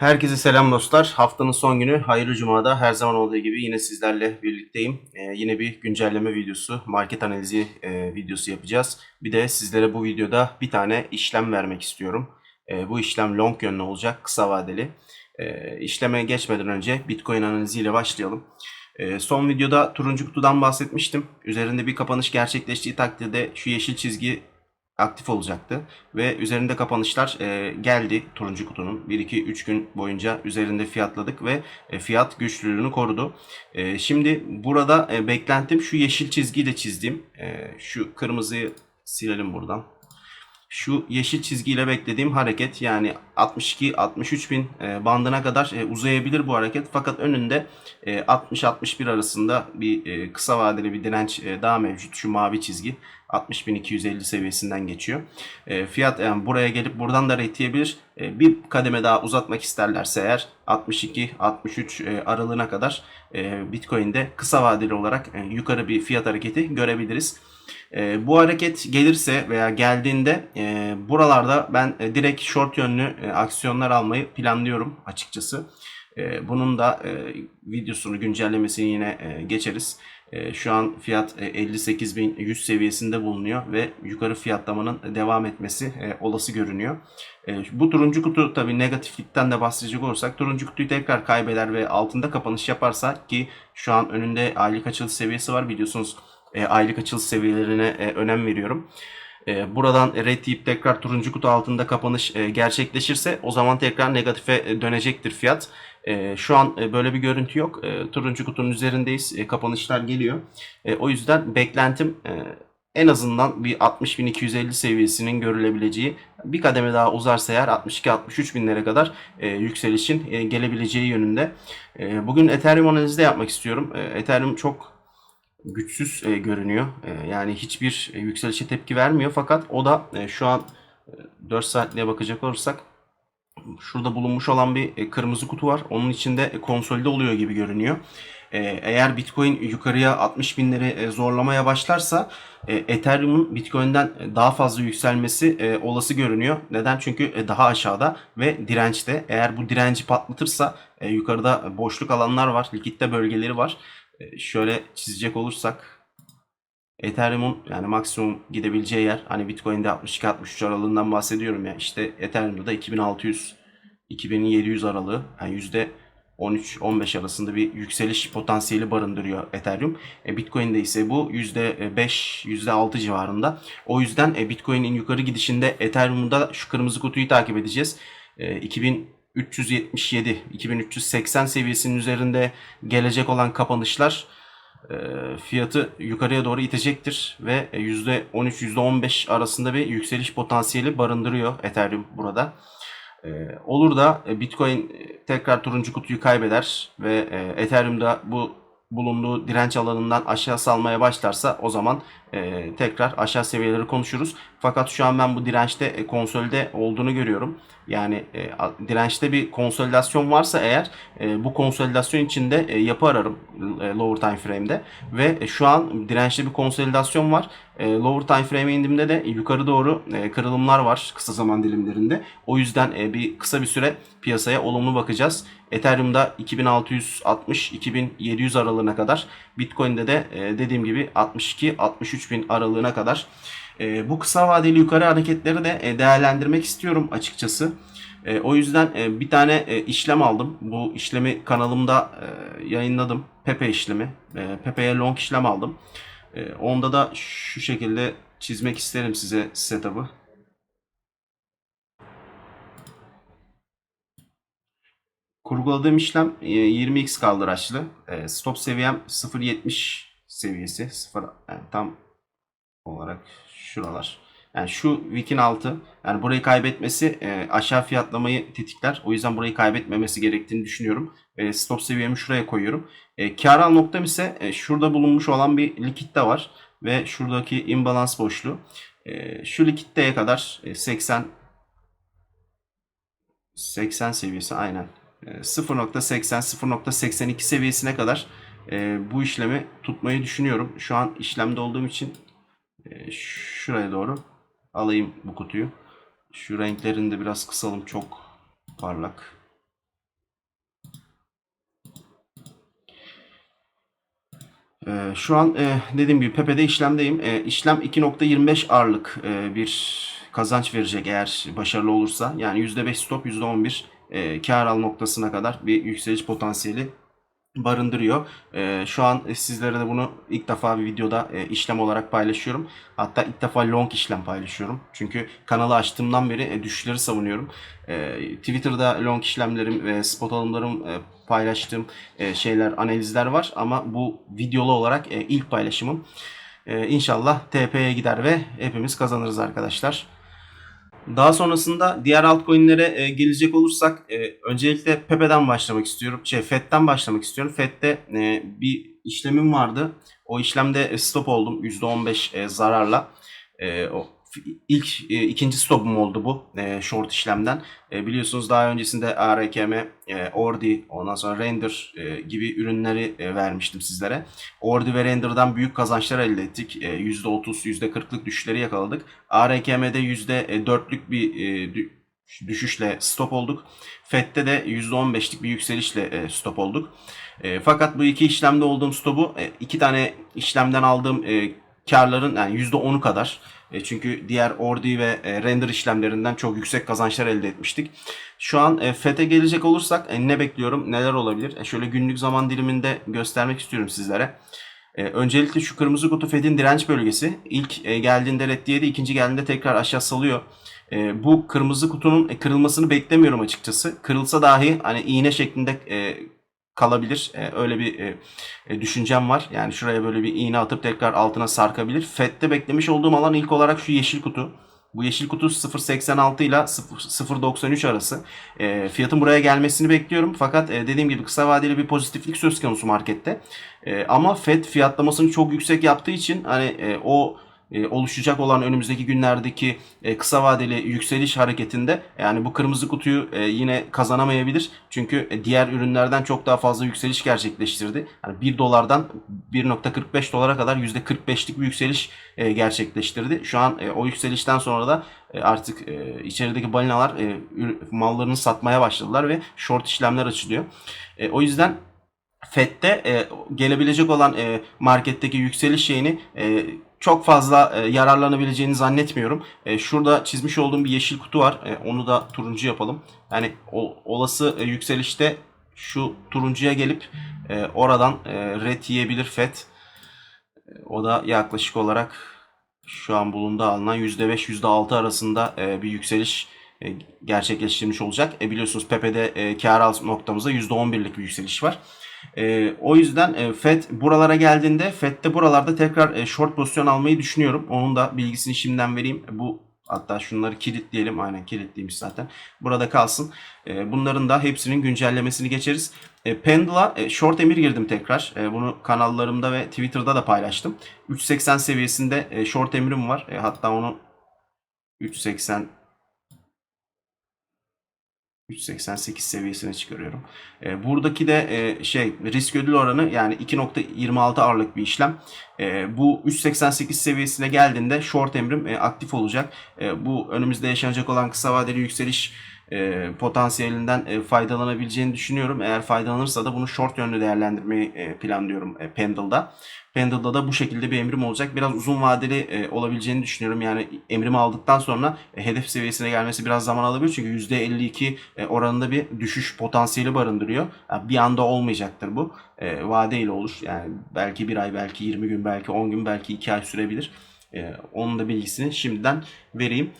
Herkese selam dostlar. Haftanın son günü hayırlı cumada her zaman olduğu gibi yine sizlerle birlikteyim. Ee, yine bir güncelleme videosu, market analizi e, videosu yapacağız. Bir de sizlere bu videoda bir tane işlem vermek istiyorum. Ee, bu işlem long yönlü olacak, kısa vadeli. Ee, işleme geçmeden önce Bitcoin analiziyle başlayalım. Ee, son videoda turuncu kutudan bahsetmiştim. Üzerinde bir kapanış gerçekleştiği takdirde şu yeşil çizgi aktif olacaktı. Ve üzerinde kapanışlar e, geldi turuncu kutunun. 1-2-3 gün boyunca üzerinde fiyatladık ve e, fiyat güçlülüğünü korudu. E, şimdi burada e, beklentim şu yeşil çizgiyi de çizdim. E, şu kırmızıyı silelim buradan. Şu yeşil çizgiyle beklediğim hareket yani 62-63 bin e, bandına kadar e, uzayabilir bu hareket. Fakat önünde e, 60-61 arasında bir e, kısa vadeli bir direnç e, daha mevcut. Şu mavi çizgi 60.250 seviyesinden geçiyor. E, fiyat yani buraya gelip buradan da reytleyebilir. E, bir kademe daha uzatmak isterlerse eğer 62-63 e, aralığına kadar e, Bitcoin'de kısa vadeli olarak e, yukarı bir fiyat hareketi görebiliriz. E, bu hareket gelirse veya geldiğinde e, buralarda ben e, direkt short yönlü e, aksiyonlar almayı planlıyorum açıkçası. E, bunun da e, videosunu güncellemesini yine e, geçeriz. E, şu an fiyat e, 58.100 seviyesinde bulunuyor ve yukarı fiyatlamanın devam etmesi e, olası görünüyor. E, bu turuncu kutu tabi negatiflikten de bahsedecek olursak turuncu kutuyu tekrar kaybeder ve altında kapanış yaparsa ki şu an önünde aylık açılış seviyesi var biliyorsunuz e, aylık açılış seviyelerine e, önem veriyorum. E, buradan red deyip tekrar turuncu kutu altında kapanış e, gerçekleşirse o zaman tekrar negatife e, dönecektir fiyat. E, şu an e, böyle bir görüntü yok. E, turuncu kutunun üzerindeyiz. E, kapanışlar geliyor. E, o yüzden beklentim e, en azından bir 60.250 seviyesinin görülebileceği bir kademe daha uzarsa eğer 62-63 binlere kadar e, yükselişin e, gelebileceği yönünde. E, bugün Ethereum analizi de yapmak istiyorum. E, Ethereum çok güçsüz e, görünüyor. E, yani hiçbir yükselişe tepki vermiyor fakat o da e, şu an e, 4 saatliğe bakacak olursak şurada bulunmuş olan bir e, kırmızı kutu var. Onun içinde e, konsolide oluyor gibi görünüyor. E, eğer Bitcoin yukarıya 60 binleri zorlamaya başlarsa Ethereum'un Bitcoin'den daha fazla yükselmesi olası görünüyor. Neden? Çünkü daha aşağıda ve dirençte. Eğer bu direnci patlatırsa yukarıda boşluk alanlar var, likitte bölgeleri var. Şöyle çizecek olursak Ethereum'un yani maksimum gidebileceği yer hani Bitcoin'de 62-63 aralığından bahsediyorum ya işte Ethereum'da da 2600 2700 aralığı yani yüzde 13-15 arasında bir yükseliş potansiyeli barındırıyor Ethereum. E, Bitcoin'de ise bu %5, %6 civarında. O yüzden e, Bitcoin'in yukarı gidişinde Ethereum'da şu kırmızı kutuyu takip edeceğiz. E, 2377, 2380 seviyesinin üzerinde gelecek olan kapanışlar fiyatı yukarıya doğru itecektir ve %13-%15 arasında bir yükseliş potansiyeli barındırıyor Ethereum burada. E, olur da Bitcoin tekrar turuncu kutuyu kaybeder ve e, Ethereum'da bu bulunduğu direnç alanından aşağı salmaya başlarsa o zaman e, tekrar aşağı seviyeleri konuşuruz. Fakat şu an ben bu dirençte e, konsolide olduğunu görüyorum. Yani e, dirençte bir konsolidasyon varsa eğer e, bu konsolidasyon içinde e, yapı ararım e, lower time frame'de ve e, şu an dirençte bir konsolidasyon var. E, lower time frame'e indiğimde de yukarı doğru e, kırılımlar var kısa zaman dilimlerinde. O yüzden e, bir kısa bir süre piyasaya olumlu bakacağız. Ethereum'da 2660-2700 aralığına kadar, Bitcoin'de de e, dediğim gibi 62-63 bin aralığına kadar. E, bu kısa vadeli yukarı hareketleri de e, değerlendirmek istiyorum açıkçası. O yüzden bir tane işlem aldım. Bu işlemi kanalımda yayınladım. Pepe işlemi. E, Pepe'ye long işlem aldım. Onda da şu şekilde çizmek isterim size setup'ı. Kurguladığım işlem e, 20x kaldıraçlı. E, Stop seviyem 0.70 seviyesi. 0 yani tam olarak şuralar. Yani şu wick'in altı. Yani burayı kaybetmesi e, aşağı fiyatlamayı tetikler. O yüzden burayı kaybetmemesi gerektiğini düşünüyorum. E, stop seviyemi şuraya koyuyorum. E, kar al noktam ise e, şurada bulunmuş olan bir likit de var. Ve şuradaki imbalans boşluğu. E, şu likitteye kadar e, 80 80 seviyesi aynen. E, 0.80-0.82 seviyesine kadar e, bu işlemi tutmayı düşünüyorum. Şu an işlemde olduğum için e, şuraya doğru alayım bu kutuyu. Şu renklerini de biraz kısalım. Çok parlak. Şu an e, dediğim gibi Pepe'de işlemdeyim. E, işlem 2.25 ağırlık bir kazanç verecek eğer başarılı olursa. Yani %5 stop, %11 e, kar al noktasına kadar bir yükseliş potansiyeli barındırıyor. Ee, şu an sizlere de bunu ilk defa bir videoda e, işlem olarak paylaşıyorum. Hatta ilk defa long işlem paylaşıyorum. Çünkü kanalı açtığımdan beri e, düşüşleri savunuyorum. Ee, Twitter'da long işlemlerim ve spot alımlarım e, paylaştığım e, şeyler, analizler var. Ama bu videolu olarak e, ilk paylaşımım. E, inşallah TP'ye gider ve hepimiz kazanırız arkadaşlar. Daha sonrasında diğer altcoin'lere e, gelecek olursak e, öncelikle Pepe'den başlamak istiyorum. Şey FED'den başlamak istiyorum. FED'de e, bir işlemim vardı. O işlemde e, stop oldum %15 e, zararla. E, o ilk e, ikinci stopum oldu bu e, short işlemden. E, biliyorsunuz daha öncesinde ARKM, e, Ordi, ondan sonra Render e, gibi ürünleri e, vermiştim sizlere. Ordi ve Render'dan büyük kazançlar elde ettik. E, %30, %40'lık düşüşleri yakaladık. ARKM'de %4'lük bir e, dü- düşüşle stop olduk. FED'de de %15'lik bir yükselişle e, stop olduk. E, fakat bu iki işlemde olduğum stopu e, iki tane işlemden aldığım e, karların yani %10'u kadar. E, çünkü diğer Ordi ve e, Render işlemlerinden çok yüksek kazançlar elde etmiştik. Şu an e, FED'e gelecek olursak e, ne bekliyorum, neler olabilir? E, şöyle günlük zaman diliminde göstermek istiyorum sizlere. E, öncelikle şu kırmızı kutu FED'in direnç bölgesi. İlk e, geldiğinde reddiyedi, ikinci geldiğinde tekrar aşağı salıyor. E, bu kırmızı kutunun e, kırılmasını beklemiyorum açıkçası. Kırılsa dahi hani iğne şeklinde e, kalabilir. E, öyle bir e, e, düşüncem var. Yani şuraya böyle bir iğne atıp tekrar altına sarkabilir. FED'de beklemiş olduğum alan ilk olarak şu yeşil kutu. Bu yeşil kutu 0.86 ile 0 0.93 arası. E, fiyatın buraya gelmesini bekliyorum. Fakat e, dediğim gibi kısa vadeli bir pozitiflik söz konusu markette. E, ama FED fiyatlamasını çok yüksek yaptığı için hani e, o e, oluşacak olan önümüzdeki günlerdeki e, kısa vadeli yükseliş hareketinde yani bu kırmızı kutuyu e, yine kazanamayabilir. Çünkü diğer ürünlerden çok daha fazla yükseliş gerçekleştirdi. Yani 1 dolardan 1.45 dolara kadar %45'lik bir yükseliş gerçekleştirdi. Şu an o yükselişten sonra da artık e, içerideki balinalar mallarını satmaya başladılar ve short işlemler açılıyor. O yüzden FED'de gelebilecek olan marketteki yükseliş şeyini çok fazla e, yararlanabileceğini zannetmiyorum. E, şurada çizmiş olduğum bir yeşil kutu var. E, onu da turuncu yapalım. Yani o, olası e, yükselişte şu turuncuya gelip e, oradan e, red yiyebilir FED. E, o da yaklaşık olarak şu an bulunduğu alınan %5 %6 arasında e, bir yükseliş e, gerçekleştirmiş olacak. E, biliyorsunuz Pepe'de e, kar noktamızda %11'lik bir yükseliş var. E, o yüzden e, FED buralara geldiğinde FED'de buralarda tekrar e, short pozisyon almayı düşünüyorum. Onun da bilgisini şimdiden vereyim. Bu hatta şunları kilitleyelim. Aynen kilitliymiş zaten. Burada kalsın. E, bunların da hepsinin güncellemesini geçeriz. E, Pendle'a e, short emir girdim tekrar. E, bunu kanallarımda ve Twitter'da da paylaştım. 3.80 seviyesinde short emrim var. Hatta onu 3.80 3.88 seviyesine çıkarıyorum. E, buradaki de e, şey risk ödül oranı yani 2.26 ağırlık bir işlem. E, bu 3.88 seviyesine geldiğinde short emrim e, aktif olacak. E, bu önümüzde yaşanacak olan kısa vadeli yükseliş e, potansiyelinden e, faydalanabileceğini düşünüyorum. Eğer faydalanırsa da bunu short yönlü değerlendirmeyi e, planlıyorum e, Pendle'da. Pendle'da da bu şekilde bir emrim olacak. Biraz uzun vadeli e, olabileceğini düşünüyorum. Yani emrimi aldıktan sonra e, hedef seviyesine gelmesi biraz zaman alabilir. Çünkü %52 e, oranında bir düşüş potansiyeli barındırıyor. Yani bir anda olmayacaktır bu. E, vadeyle olur. Yani belki bir ay, belki 20 gün, belki 10 gün, belki 2 ay sürebilir. E, onun da bilgisini şimdiden vereyim.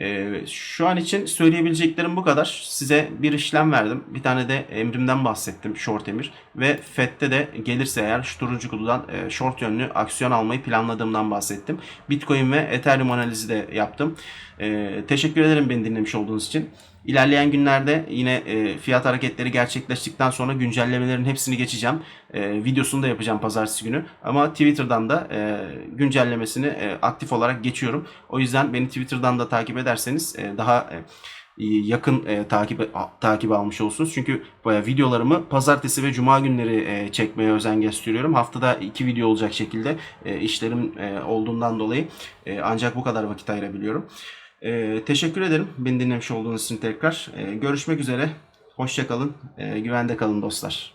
Ee, şu an için söyleyebileceklerim bu kadar. Size bir işlem verdim. Bir tane de emrimden bahsettim. Short emir. Ve FED'de de gelirse eğer şu turuncu kutudan e, short yönlü aksiyon almayı planladığımdan bahsettim. Bitcoin ve Ethereum analizi de yaptım. Ee, teşekkür ederim beni dinlemiş olduğunuz için. İlerleyen günlerde yine e, fiyat hareketleri gerçekleştikten sonra güncellemelerin hepsini geçeceğim. E, videosunu da yapacağım pazartesi günü. Ama Twitter'dan da e, güncellemesini e, aktif olarak geçiyorum. O yüzden beni Twitter'dan da takip ederseniz e, daha e, yakın e, takip takip almış olursunuz. Çünkü baya videolarımı pazartesi ve cuma günleri e, çekmeye özen gösteriyorum. Haftada iki video olacak şekilde e, işlerim e, olduğundan dolayı e, ancak bu kadar vakit ayırabiliyorum. E, teşekkür ederim beni dinlemiş olduğunuz için tekrar. E, görüşmek üzere. Hoşçakalın. E, güvende kalın dostlar.